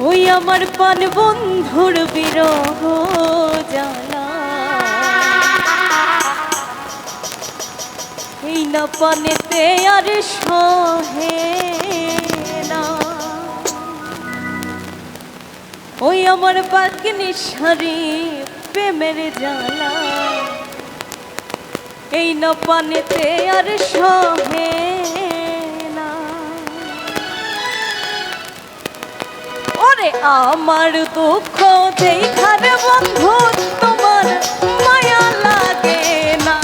ওই আমার পান বন্ধুর বিরহ জানা এই না পানেতে আর সহে না। ওই আমার বাকিনি সারি প্রেমের জ্বালা। এই না পানেতে আর সহে ওরে আমার দুঃখ দেখারে বন্ধু তোমার মায়া লাগে না।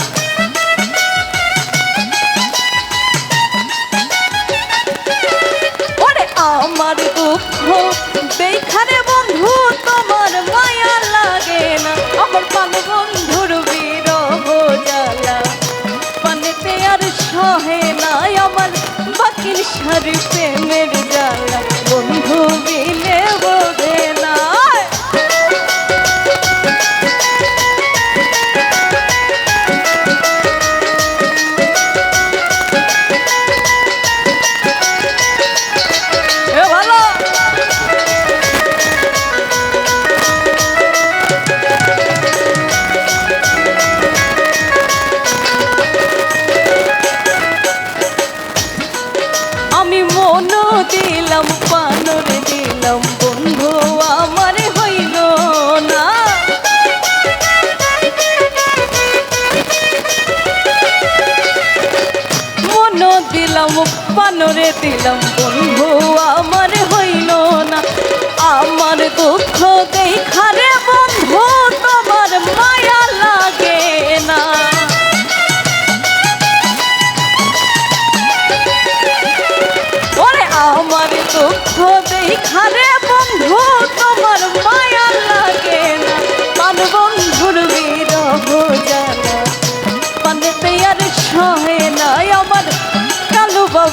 প্রেমের জ্বালা বন্ধু দিলে বোধে আমি মন দিলাম, পানর দিলাম, বন্ধু আমার হইল না। মন দিলাম, পানরে দিলাম, বন্ধু আমার হইল না। আমার দুঃখ দেখারে বন্ধু, তোমার মায়া লাগে না।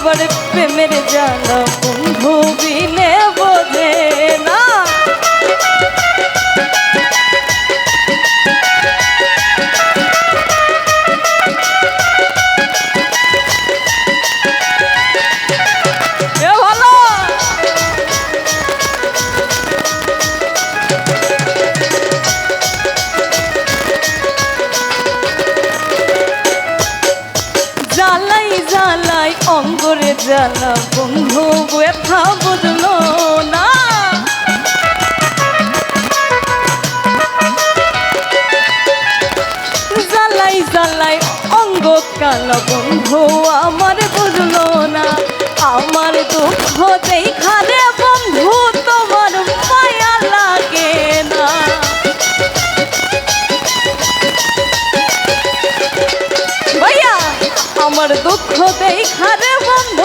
বাবার প্রেমের জানা বন্ধু বিনে বোঝে না। অঙ্গরে জ্বালা, বন্ধু, ব্যথা বুঝলো না। জ্বালাই জ্বালাই অঙ্গ কাল, বন্ধু, আমার বুঝলো না। আমার দুঃখ দেখারে বন্ধু আমার দুঃখ দেখারে বন্ধু।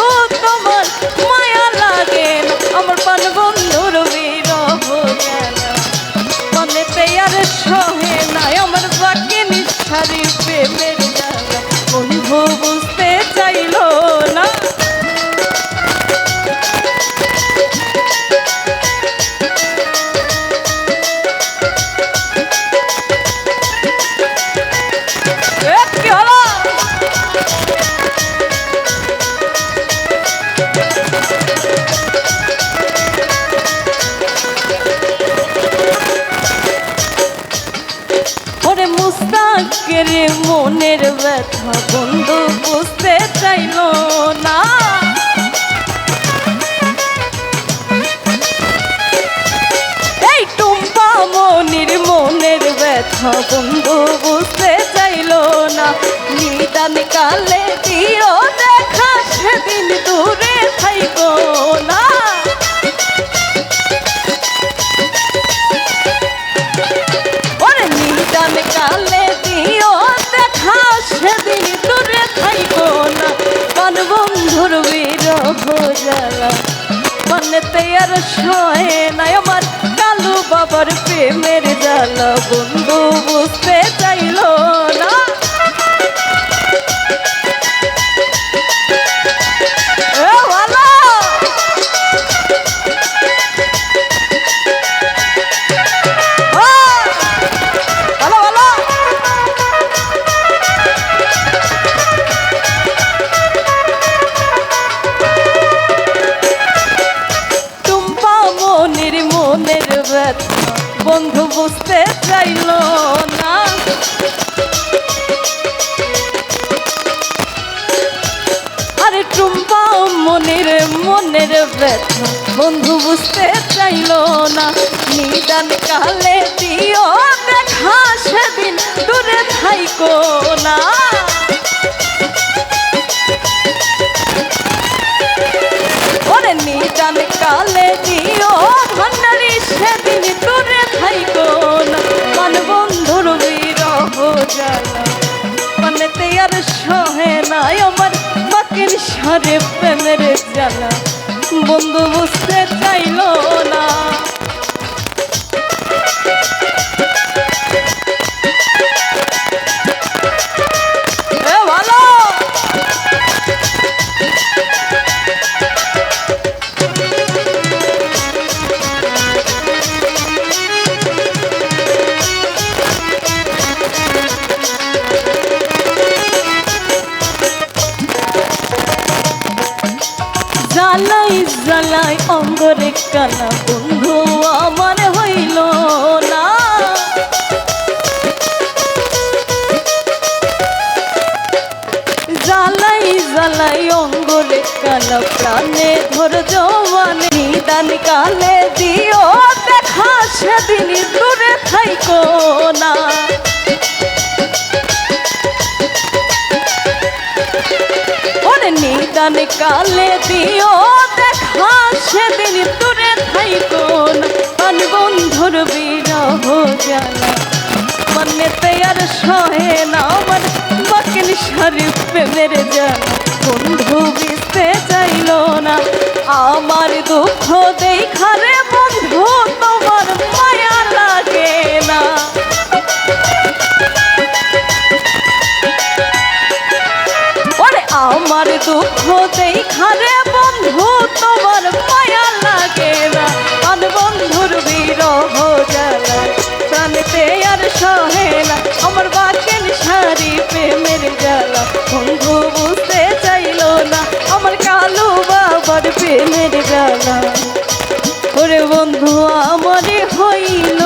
মুস্তাকের মনের ব্যথা বন্ধু বুঝতে চাইল না। এই টুম্পা মনির মনের ব্যথা বন্ধু বুঝতে চাইল না। নিদান কালে দিও দেখা সেদিন দূরে বন্ধু বুঝতে ব্যথা। বন্ধু বুঝতে চাইল না নিদান কালে দিও দেখা সেদিন, দূরে থাইকো না। নিদান কালে দিও ভান্ডারি সেদিন, দূরে থাইকো না। মান বন্ধুর বিরহ জ্বালা, মনেতে আর সহে নাই আমার, বাকির সারে প্রেমের জ্বালা। বন্ধু বুঝতে চাইল না। কানা বন্ধু, আমার না। জ্বালাই জ্বালাই অঙ্গরে কানা প্রাণে ধর জওয়ানে নিদান কালে দিও দেখা, সেদিন দূরে থাইকো না। ওরে কালে দিও দেখা সেদিন দূরে থাইকো না পান বন্ধুর বিরহ জানা মনেতে আর সহে না আমার বাকিল শরীফ প্রেমের জানা বন্ধু বিসতে চাইল না, আমার দুঃখ দেখারে দুঃখ দেখারে বন্ধু, তোমার মায়া লাগে না। আন বন্ধুর বিরহ জ্বালা প্রাণেতে আর সহে না। আমার বাকেন সারি প্রেমের জ্বালা, বন্ধু বুঝতে চাইল না। আমার কালু হইল